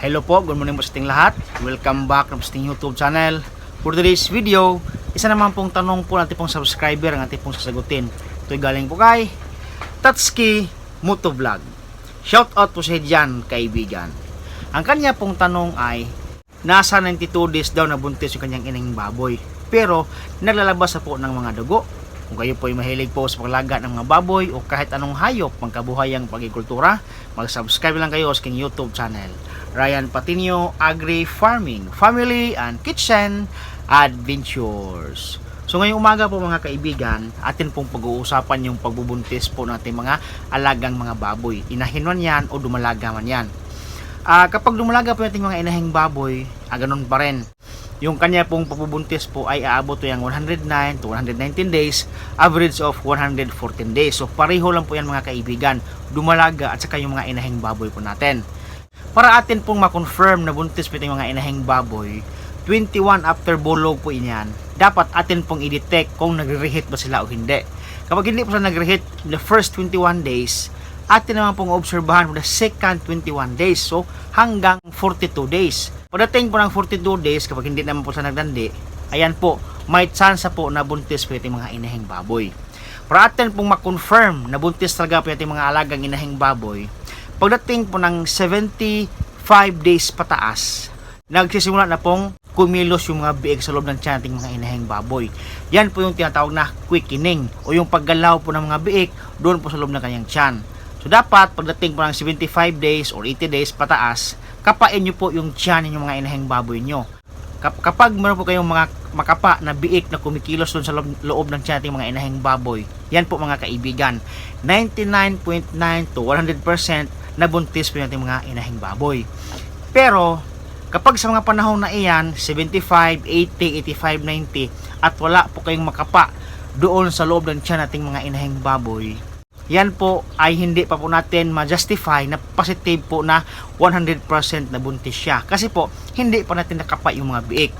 Hello po, good morning po sa ating lahat. Welcome back sa ating YouTube channel. For today's video, isa naman pong tanong po natin pong subscriber ang ating pong sasagutin. Ito'y galing po kay Tatsuki Motovlog. Shout out po sa dyan, kaibigan. Ang kanya pong tanong ay, nasa 92 days daw nabuntis yung kanyang inang baboy. Pero, naglalabas na po ng mga dugo. Kung kayo po ay mahilig po sa paglaga ng mga baboy o kahit anong hayop pangkabuhayang pagikultura, mag-subscribe lang kayo sa aking YouTube channel. Ryan Patinio Agri Farming, Family and Kitchen Adventures. So ngayong umaga po mga kaibigan, atin pong pag-uusapan yung pagbubuntis po natin mga alagang mga baboy. Inahin man yan o dumalaga man yan. Ah, kapag dumalaga po natin mga inahing baboy, ah, ganun pa rin. Yung kanya pong pagbubuntis po ay aabot to yung 109 to 119 days, average of 114 days. So pareho lang po yan mga kaibigan, dumalaga at saka yung mga inahing baboy po natin. Para atin pong ma-confirm na buntis po yung mga inahing baboy, 21 after bulog po inyan, dapat atin pong i-detect kung nagre-reheat ba sila o hindi. Kapag hindi po sila nagre-reheat the first 21 days, atin naman pong obserbahan for the second 21 days. So, hanggang 42 days. Pagdating po ng 42 days, kapag hindi naman po sila nagdandi, ayan po, may chance po na buntis po yung mga inahing baboy. Para atin pong ma-confirm na buntis talaga po yung mga alagang inahing baboy, pagdating po ng 75 days pataas, nagsisimula na pong kumilos yung mga biig sa loob ng tiyan nating mga inahing baboy. Yan po yung tinatawag na quickening o yung paggalaw po ng mga biik doon po sa loob ng kanyang tiyan. So dapat pagdating po ng 75 days or 80 days pataas, kapain nyo po yung tiyan ng mga inahing baboy nyo. Kap- kapag meron po kayong mga makapa na biik na kumikilos doon sa loob, ng tiyan nating mga inahing baboy, yan po mga kaibigan, 99.9 to 100% na buntis po natin mga inahing baboy. Pero kapag sa mga panahon na iyan, 75, 80, 85, 90 at wala po kayong makapa doon sa loob ng tiyan nating mga inahing baboy, yan po ay hindi pa po natin ma-justify na positive po na 100% na buntis siya. Kasi po, hindi pa natin nakapa yung mga biik.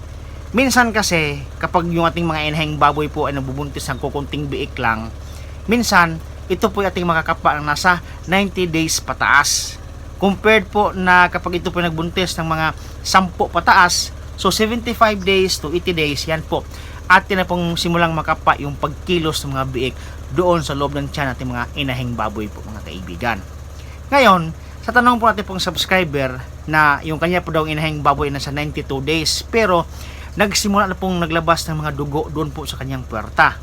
Minsan kasi, kapag yung ating mga inahing baboy po ay nabubuntis ng kukunting biik lang, minsan, ito po yung ating makakapa ng nasa 90 days pataas. Compared po na kapag ito po nagbuntis ng mga 10 pataas, so 75 days to 80 days, yan po, atin na pong simulang makapa yung pagkilos ng mga biik doon sa loob ng tiyan natin mga inahing baboy po mga kaibigan. Ngayon, sa tanong po natin pong subscriber na yung kanya po daw inahing baboy na sa 92 days pero nagsimula na pong naglabas ng mga dugo doon po sa kanyang puwerta.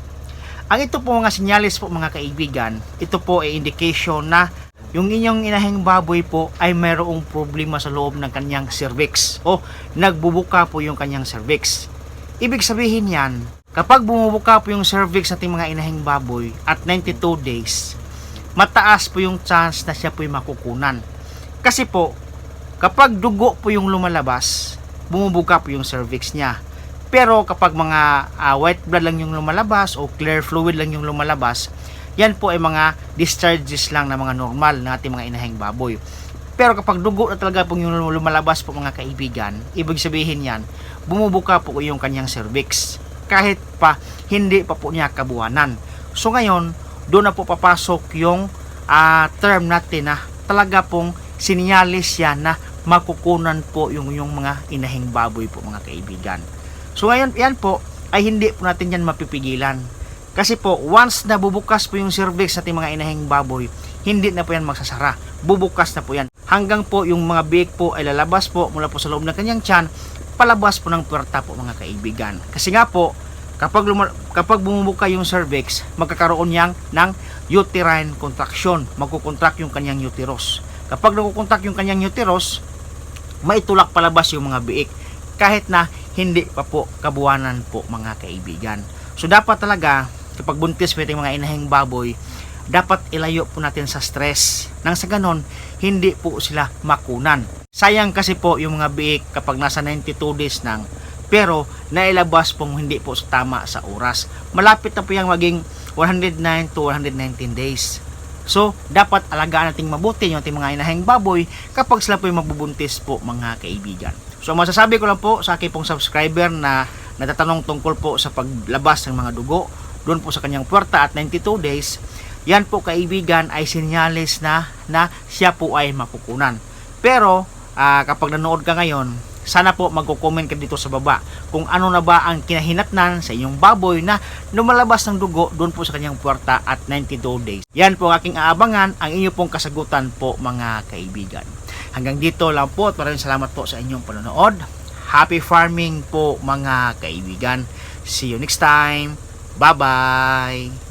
Ang ito po mga sinyalis po mga kaibigan, ito po ay indication na yung inyong inahing baboy po ay mayroong problema sa loob ng kanyang cervix o nagbubuka po yung kanyang cervix. Ibig sabihin yan, kapag bumubuka po yung cervix nating mga inahing baboy at 92 days, mataas po yung chance na siya po yung makukunan. Kasi po, kapag dugo po yung lumalabas, bumubuka po yung cervix niya. Pero kapag mga ah, white blood lang yung lumalabas o clear fluid lang yung lumalabas, yan po ay mga discharges lang na mga normal na ating mga inahing baboy. Pero kapag dugo na talaga po yung lumalabas po mga kaibigan, ibig sabihin yan, bumubuka po yung kanyang cervix. Kahit pa hindi pa po niya kabuanan. So ngayon, doon na po papasok yung ah, term natin na talaga pong sinyalis yan na makukunan po yung yung mga inahing baboy po mga kaibigan. So ngayon, yan po ay hindi po natin yan mapipigilan. Kasi po, once na bubukas po yung cervix sa ating mga inahing baboy, hindi na po yan magsasara. Bubukas na po yan. Hanggang po yung mga biik po ay lalabas po mula po sa loob ng kanyang tiyan, palabas po ng puwerta po mga kaibigan. Kasi nga po, kapag, luma- kapag bumubuka yung cervix, magkakaroon yang ng uterine contraction. Magkukontract yung kanyang uterus. Kapag nagkukontract yung kanyang uterus, maitulak palabas yung mga biik. Kahit na hindi pa po kabuwanan po mga kaibigan. So dapat talaga, kapag buntis yung mga inahing baboy, dapat ilayo po natin sa stress. Nang sa ganon, hindi po sila makunan. Sayang kasi po yung mga biik kapag nasa 92 days nang pero nailabas pong hindi po tama sa oras. Malapit na po yung maging 109 to 119 days. So, dapat alagaan nating mabuti yung ating mga inahing baboy kapag sila po yung magbubuntis po mga kaibigan. So, masasabi ko lang po sa aking pong subscriber na natatanong tungkol po sa paglabas ng mga dugo doon po sa kanyang puerta at 92 days, yan po kaibigan ay sinyalis na na siya po ay makukunan. Pero ah, kapag nanood ka ngayon, sana po magko-comment ka dito sa baba kung ano na ba ang kinahinatnan sa inyong baboy na lumalabas ng dugo doon po sa kanyang puwerta at 92 days. Yan po aking aabangan, ang inyo pong kasagutan po mga kaibigan. Hanggang dito lang po at maraming salamat po sa inyong panonood. Happy farming po mga kaibigan. See you next time. Bye-bye.